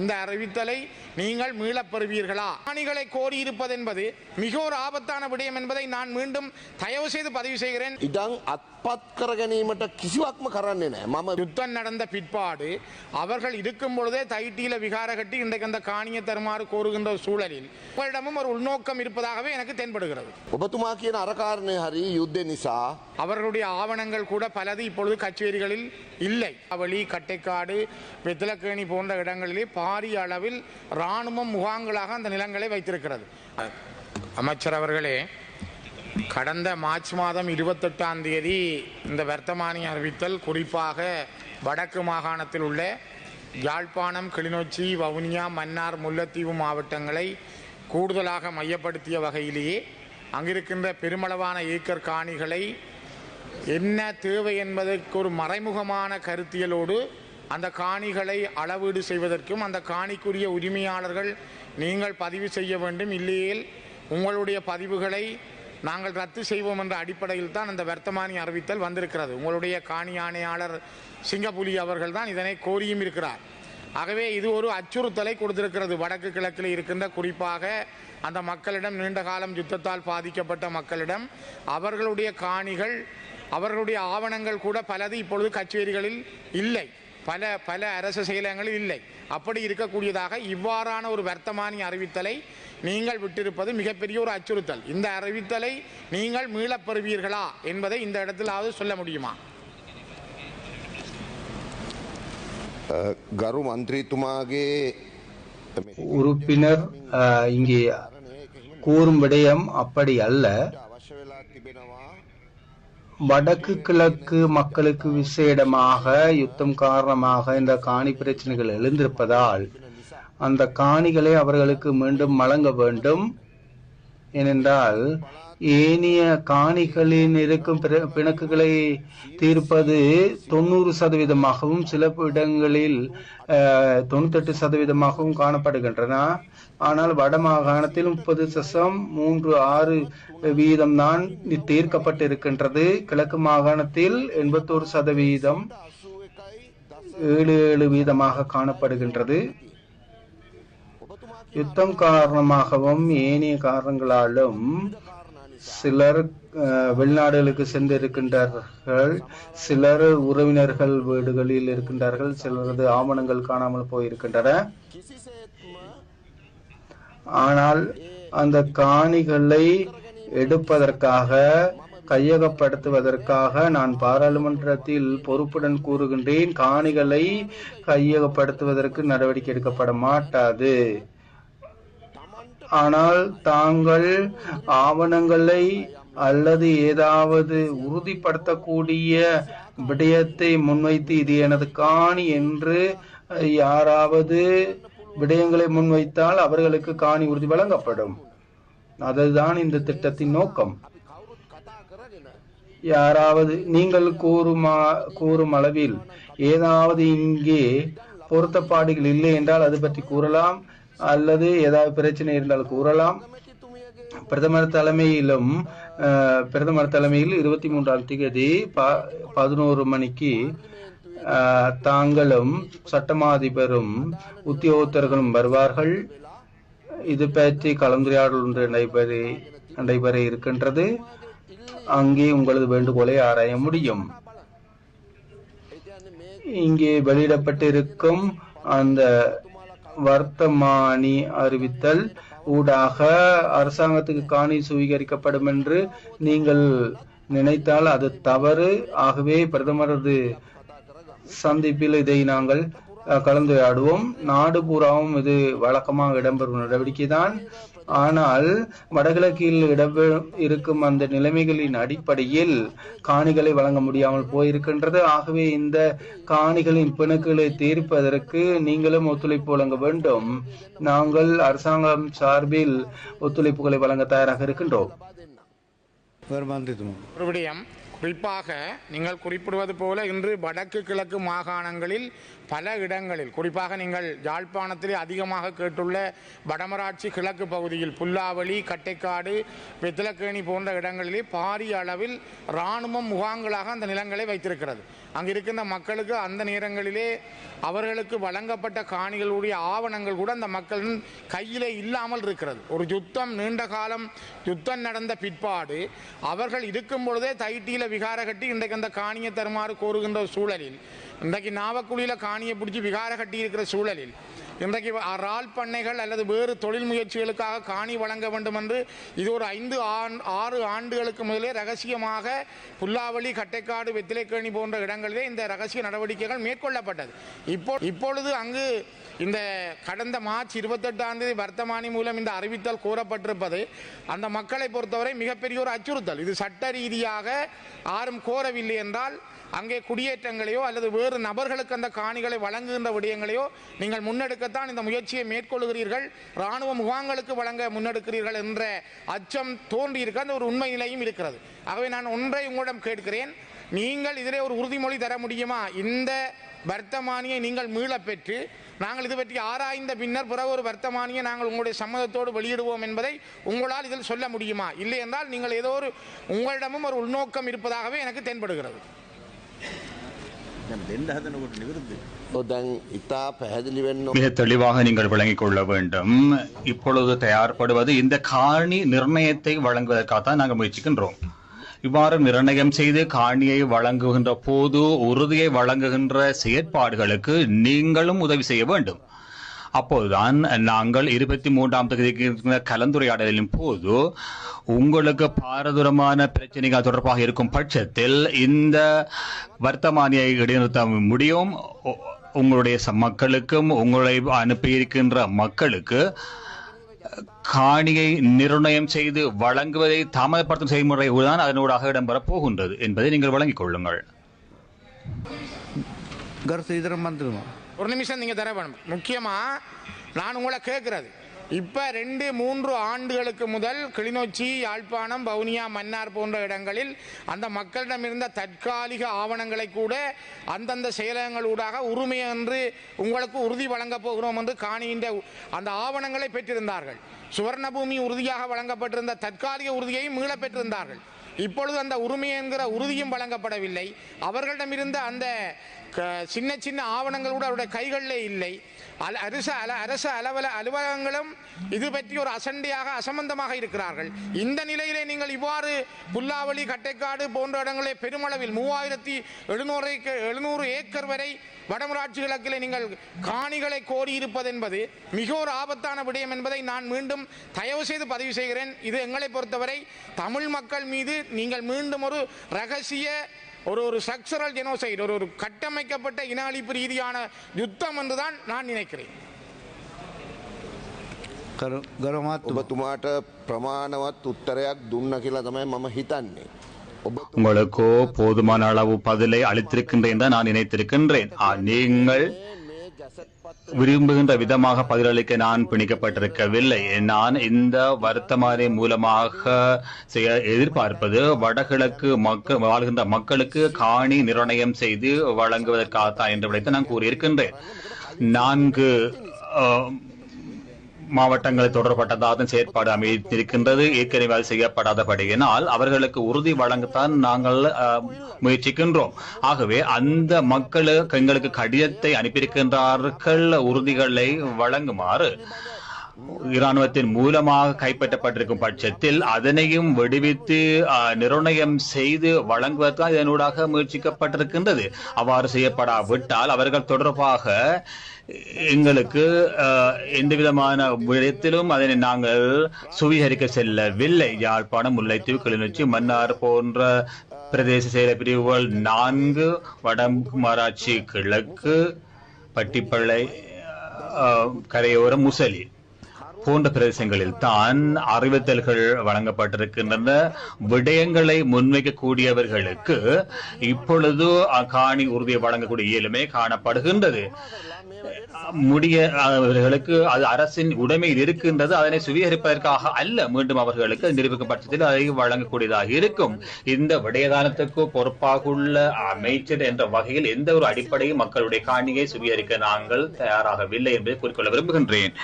இந்த அறிவித்தலை நீங்கள் மீளப் பெறுவீர்களா காணிகளை கோரியிருப்பது என்பது மிக ஒரு ஆபத்தான விடயம் என்பதை நான் மீண்டும் தயவு செய்து பதிவு செய்கிறேன். අත්පත් කර ගැනීමට කිසිවක්ම කරන්නේ නෑ මම யுத்தம் நடந்த பிற்பாடு அவர்கள் இருக்கும் பொழுதே தைட்டியில விகார கட்டி இன்றைக்கு அந்த காணியை தருமாறு கோருகின்ற ஒரு சூழலில் உங்களிடமும் ஒரு உள்நோக்கம் இருப்பதாகவே எனக்கு தென்படுகிறது ඔබතුමා කියන අරකාරණය හරි යුද්ධ නිසා அவர்களுடைய ஆவணங்கள் கூட பலது இப்பொழுது கச்சேரிகளில் இல்லை அவளி கட்டைக்காடு வெத்திலக்கேணி போன்ற இடங்களிலே பாரிய அளவில் இராணுவம் முகாம்களாக அந்த நிலங்களை வைத்திருக்கிறது அமைச்சர் அவர்களே கடந்த மார்ச் மாதம் இருபத்தெட்டாம் தேதி இந்த வர்த்தமானி அறிவித்தல் குறிப்பாக வடக்கு மாகாணத்தில் உள்ள யாழ்ப்பாணம் கிளிநொச்சி வவுனியா மன்னார் முல்லைத்தீவு மாவட்டங்களை கூடுதலாக மையப்படுத்திய வகையிலேயே அங்கிருக்கின்ற பெருமளவான ஏக்கர் காணிகளை என்ன தேவை என்பதற்கு ஒரு மறைமுகமான கருத்தியலோடு அந்த காணிகளை அளவீடு செய்வதற்கும் அந்த காணிக்குரிய உரிமையாளர்கள் நீங்கள் பதிவு செய்ய வேண்டும். இல்லையேல் உங்களுடைய பதிவுகளை நாங்கள் ரத்து செய்வோம் என்ற அடிப்படையில் தான் அந்த வர்த்தமானி அறிவித்தல் வந்திருக்கிறது. உங்களுடைய காணி ஆணையாளர் சிங்கப்புலி அவர்கள் தான் இதனை கோரியும் இருக்கிறார். ஆகவே இது ஒரு அச்சுறுத்தலை கொடுத்திருக்கிறது. வடக்கு கிழக்கில் இருக்கின்ற குறிப்பாக அந்த மக்களிடம் நீண்ட காலம் யுத்தத்தால் பாதிக்கப்பட்ட மக்களிடம் அவர்களுடைய காணிகள் அவர்களுடைய ஆவணங்கள் கூட பலது இப்பொழுது கச்சேரிகளில் இல்லை. பல பல அரசு செயலகங்களில் இல்லை. அப்படி இருக்கக்கூடியதாக இவ்வாறான ஒரு வர்த்தமானி அறிவித்தலை நீங்கள் விட்டிருப்பது மிகப்பெரிய ஒரு அச்சுறுத்தல். இந்த அறிவித்தலை நீங்கள் மீளப்பெறுவீர்களா என்பதை இந்த இடத்திலாவது சொல்ல முடியுமா? கரு மந்திரித்துமாகே. உறுப்பினர் இங்கே கூறும் விடயம் அப்படி அல்ல. வடக்கு கிழக்கு மக்களுக்கு விசேடமாக யுத்தம் காரணமாக இந்த காணி பிரச்சனைகள் எழுந்திருப்பதால் அந்த காணிகளை அவர்களுக்கு மீண்டும் வழங்க வேண்டும். ஏனென்றால் ஏனைய காணிகளில் இருக்கும் பிற- பிணக்குகளை தீர்ப்பது தொண்ணூறு சதவீதமாகவும் சில இடங்களில் தொண்ணூத்தெட்டு சதவீதமாகவும் காணப்படுகின்றன. ஆனால் வட மாகாணத்தில் முப்பது சசம் மூன்று ஆறு வீதம் தான் தீர்க்கப்பட்டிருக்கின்றது. கிழக்கு மாகாணத்தில் எண்பத்தோரு சதவீதம் ஏழு ஏழு வீதமாக காணப்படுகின்றது. யுத்தம் காரணமாகவும் ஏனைய காரணங்களாலும் சிலர் வெளிநாடுகளுக்கு சென்றிருக்கின்றார்கள். சிலர் உறவினர்கள் வீடுகளில் இருக்கின்றார்கள். சிலரது ஆவணங்கள் காணாமல் போயிருக்கின்றன. ஆனால் அந்த காணிகளை எடுப்பதற்காக கையகப்படுத்துவதற்காக நான் பாராளுமன்றத்தில் பொறுப்புடன் கூறுகின்றேன். காணிகளை கையகப்படுத்துவதற்கு நடவடிக்கை எடுக்கப்பட மாட்டாது. ஆனால் தாங்கள் ஆவணங்களை அல்லது ஏதாவது உறுதிப்படுத்தக்கூடிய விடயத்தை முன்வைத்து இது எனது காணி என்று யாராவது விடயங்களை முன்வைத்தால் அவர்களுக்கு காணி உறுதி வழங்கப்படும். அதுதான் இந்த திட்டத்தின் நோக்கம். யாராவது நீங்கள் கூறுமா கூறும் அளவில் ஏதாவது இங்கே பொருத்தப்பாடுகள் இல்லை என்றால் அது பற்றி கூறலாம். அல்லது ஏதாவது பிரச்சனை இருந்தால் கூறலாம். பிரதமர் தலைமையிலும் பிரதமர் தலைமையில் இருபத்தி மூன்றாம் தேதி ப- பதினோரு மணிக்கு தாங்களும் சட்டமாதிபரும் உத்தியோகத்தர்களும் வருவார்கள். இது பற்றி கலந்துரையாடல் ஒன்று நடைபெற நடைபெற இருக்கின்றது. அங்கே உங்களது வேண்டுகோளை ஆராய முடியும். இங்கே வெளியிடப்பட்டிருக்கும் அந்த வர்த்தமானி அறிவித்தல் ஊடாக அரசாங்கத்துக்கு காணி சுவீகரிக்கப்படும் என்று நீங்கள் நினைத்தால் அது தவறு. ஆகவே பிரதமரது சந்திப்பில் இதை நாங்கள் கலந்துரையாடுவோம் நாடு பூராவும் இது வழக்கமாக இடம்பெறும் நடவடிக்கை தான் ஆனால் வடகிழக்கில் இடம்பெ இருக்கும் அந்த நிலைமைகளின் அடிப்படையில் காணிகளை வழங்க முடியாமல் போயிருக்கின்றது. ஆகவே இந்த காணிகளின் பிணக்குகளை தீர்ப்பதற்கு நீங்களும் ஒத்துழைப்பு வழங்க வேண்டும். நாங்கள் அரசாங்கம் சார்பில் ஒத்துழைப்புகளை வழங்க தயாராக இருக்கின்றோம். குறிப்பாக நீங்கள் குறிப்பிடுவது போல இன்று வடக்கு கிழக்கு மாகாணங்களில் பல இடங்களில் குறிப்பாக நீங்கள் யாழ்ப்பாணத்திலே அதிகமாக கேட்டுள்ள வடமராட்சி கிழக்கு பகுதியில் புல்லாவளி கட்டைக்காடு வெத்திலக்கேணி போன்ற இடங்களிலே பாரிய அளவில் இராணுவம் முகாம்களாக அந்த நிலங்களை வைத்திருக்கிறது. அங்கே இருக்கின்ற மக்களுக்கு அந்த நேரங்களிலே அவர்களுக்கு வழங்கப்பட்ட காணிகளுடைய ஆவணங்கள் கூட அந்த மக்களின் கையிலே இல்லாமல் இருக்கிறது. ஒரு யுத்தம் நீண்ட காலம் யுத்தம் நடந்த பிற்பாடு அவர்கள் இருக்கும் பொழுதே தைட்டியில விகார கட்டி இன்றைக்கு அந்த காணியை தருமாறு கோருகின்ற ஒரு சூழலில் இன்றைக்கு நாவக்குழியில் காணியை பிடிச்சி விகார கட்டி இருக்கிற சூழலில் இன்றைக்கு இறால் பண்ணைகள் அல்லது வேறு தொழில் முயற்சிகளுக்காக காணி வழங்க வேண்டும் என்று இது ஒரு ஐந்து ஆண் ஆறு ஆண்டுகளுக்கு முதலே ரகசியமாக புல்லாவளி கட்டைக்காடு வெத்திலைக்கேணி போன்ற இடங்களிலே இந்த ரகசிய நடவடிக்கைகள் மேற்கொள்ளப்பட்டது. இப்போ இப்பொழுது அங்கு இந்த கடந்த மார்ச் இருபத்தெட்டாம் தேதி வர்த்தமானி மூலம் இந்த அறிவித்தல் கூறப்பட்டிருப்பது அந்த மக்களை பொறுத்தவரை மிகப்பெரிய ஒரு அச்சுறுத்தல். இது சட்ட ரீதியாக யாரும் கோரவில்லை என்றால் அங்கே குடியேற்றங்களையோ அல்லது வேறு நபர்களுக்கு அந்த காணிகளை வழங்குகின்ற விடயங்களையோ நீங்கள் முன்னெடுக்கத்தான் இந்த முயற்சியை மேற்கொள்கிறீர்கள் இராணுவ முகாம்களுக்கு வழங்க முன்னெடுக்கிறீர்கள் என்ற அச்சம் தோன்றியிருக்க அந்த ஒரு உண்மை நிலையும் இருக்கிறது. ஆகவே நான் ஒன்றை உங்களிடம் கேட்கிறேன். நீங்கள் இதிலே ஒரு உறுதிமொழி தர முடியுமா? இந்த வர்த்தமானியை நீங்கள் மீளப்பெற்று நாங்கள் இது பற்றி ஆராய்ந்த பின்னர் பிறகு ஒரு வர்த்தமானியை நாங்கள் உங்களுடைய சம்மதத்தோடு வெளியிடுவோம் என்பதை உங்களால் இதில் சொல்ல முடியுமா? இல்லை என்றால் நீங்கள் ஏதோ ஒரு உங்களிடமும் ஒரு உள்நோக்கம் இருப்பதாகவே எனக்கு தென்படுகிறது. மிக தெளிவாக நீங்கள் விளங்கிக் கொள்ள வேண்டும். இப்பொழுது தயார்படுவது இந்த காணி நிர்ணயத்தை வழங்குவதற்காகத்தான் நாங்கள் முயற்சிக்கின்றோம். இவ்வாறு நிர்ணயம் செய்து காணியை வழங்குகின்ற போது உறுதியை வழங்குகின்ற செயற்பாடுகளுக்கு நீங்களும் உதவி செய்ய வேண்டும். அப்போதுதான் நாங்கள் இருபத்தி மூன்றாம் தொகுதிக்கு கலந்துரையாடலின் போது உங்களுக்கு பாரதூரமான பிரச்சனைகள் தொடர்பாக இருக்கும் பட்சத்தில் இந்த வர்த்தமானியை இடைநிறுத்த முடியும். உங்களுடைய மக்களுக்கும் உங்களை அனுப்பியிருக்கின்ற மக்களுக்கு காணியை நிர்ணயம் செய்து வழங்குவதை தாமதப்படுத்தும் செய்முறை தான் அதனூடாக இடம்பெறப் போகின்றது என்பதை நீங்கள் வழங்கிக் கொள்ளுங்கள். ஒரு நிமிஷம் நீங்கள் தர வேணும். முக்கியமாக நான் உங்களை கேட்குறது. இப்போ ரெண்டு மூன்று ஆண்டுகளுக்கு முதல் கிளிநொச்சி யாழ்ப்பாணம் வவுனியா மன்னார் போன்ற இடங்களில் அந்த மக்களிடம் இருந்த தற்காலிக ஆவணங்களை கூட அந்தந்த செயலகங்களூடாக உரிமை என்று உங்களுக்கு உறுதி வழங்கப் போகிறோம் என்று காணிகின்ற அந்த ஆவணங்களை பெற்றிருந்தார்கள். சுவர்ணபூமி உறுதியாக வழங்கப்பட்டிருந்த தற்காலிக உறுதியையும் மீள பெற்றிருந்தார்கள். இப்பொழுது அந்த உரிமை என்கிற உறுதியும் வழங்கப்படவில்லை. அவர்களிடமிருந்த அந்த க- சின்ன சின்ன ஆவணங்கள் கூட அவருடைய கைகளிலே இல்லை. அல- அரசு அல அரசு அலுவல அலுவலகங்களும் இது பற்றி ஒரு அசண்டையாக அசம்பந்தமாக இருக்கிறார்கள். இந்த நிலையிலே நீங்கள் இவ்வாறு புல்லாவளி கட்டைக்காடு போன்ற இடங்களே பெருமளவில் மூவாயிரத்தி எழுநூறு எழுநூறு ஏக்கர் வரை வடமராட்சி கிழக்கிலே நீங்கள் காணிகளை கோரியிருப்பது என்பது மிக ஒரு ஆபத்தான விடயம் என்பதை நான் மீண்டும் தயவு செய்து பதிவு செய்கிறேன். இது எங்களை பொறுத்தவரை தமிழ் மக்கள் மீது நீங்கள் மீண்டும் ஒரு ரகசிய ஒரு ஒரு ஸ்ட்ரக்சரல் ஜெனோசைட் ஒரு ஒரு கட்டமைக்கப்பட்ட இன அழிப்பு ரீதியான யுத்தம் என்றுதான் நான் நினைக்கிறேன் ගරමාත්තුම ඔබතුමාට ප්‍රමාණවත් උත්තරයක් දුන්න කියලා තමයි මම හිතන්නේ. ඔබ உங்களுக்கோ போதுமான அளவு பதிலை அளித்திருக்கின்றேன் தான் நான் நினைத்திருக்கின்றேன் ஆ, நீங்கள் මේ ගැසට් පත්ත விரும்புகின்ற விதமாக பதிலளிக்க நான் பிணிக்கப்பட்டிருக்கவில்லை. நான் இந்த வர்த்தமானி மூலமாக செய்ய எதிர்பார்ப்பது வடகிழக்கு மக்கள் வாழ்கின்ற மக்களுக்கு காணி நிர்ணயம் செய்து வழங்குவதற்காகத்தான் என்று விளைத்து நான் கூறியிருக்கின்றேன். நான்கு மாவட்டங்களை தொடர்பட்டதாக செயற்பாடு அமைத்திருக்கின்றது ஏற்கனவே அது செய்யப்படாதபடியினால் அவர்களுக்கு உறுதி வழங்கத்தான் நாங்கள் அஹ், முயற்சிக்கின்றோம். ஆகவே அந்த மக்களுக்கு எங்களுக்கு கடிதத்தை அனுப்பியிருக்கின்றார்கள் உறுதிகளை வழங்குமாறு. இராணுவத்தின் மூலமாக கைப்பற்றப்பட்டிருக்கும் பட்சத்தில் அதனையும் விடுவித்து அஹ், நிர்ணயம் செய்து வழங்குவதற்காக இதனூடாக முயற்சிக்கப்பட்டிருக்கின்றது. அவ்வாறு செய்யப்படாவிட்டால் அவர்கள் தொடர்பாக எங்களுக்கு அஹ், எந்த விதமான விடயத்திலும் அதனை நாங்கள் சுவீகரிக்க செல்லவில்லை. யாழ்ப்பாணம் முல்லைத்தீவு கிளிநொச்சி மன்னார் போன்ற பிரதேச செயல பிரிவுகள் நான்கு வடமராட்சி கிழக்கு பட்டிப்பளை அஹ், கரையோர முசலி. போன்ற பிரதேசங்களில் தான் அறிவித்தல்கள் வழங்கப்பட்டிருக்கின்றன. விடயங்களை முன்வைக்கக்கூடியவர்களுக்கு இப்பொழுது காணி உறுதியை வழங்கக்கூடிய இயலுமே காணப்படுகின்றது. முடிய அவர்களுக்கு அது அரசின் உடைமையில் இருக்கின்றது. அதனை சுவீகரிப்பதற்காக அல்ல மீண்டும் அவர்களுக்கு நிரூபிக்கும் பட்சத்தில் அதை வழங்கக்கூடியதாக இருக்கும். இந்த விடயதானத்துக்கு பொறுப்பாகுள்ள அமைச்சர் என்ற வகையில் எந்த ஒரு அடிப்படையும் மக்களுடைய காணியை சுவீகரிக்க நாங்கள் தயாராகவில்லை என்பதை குறிக்கொள்ள விரும்புகின்றேன்.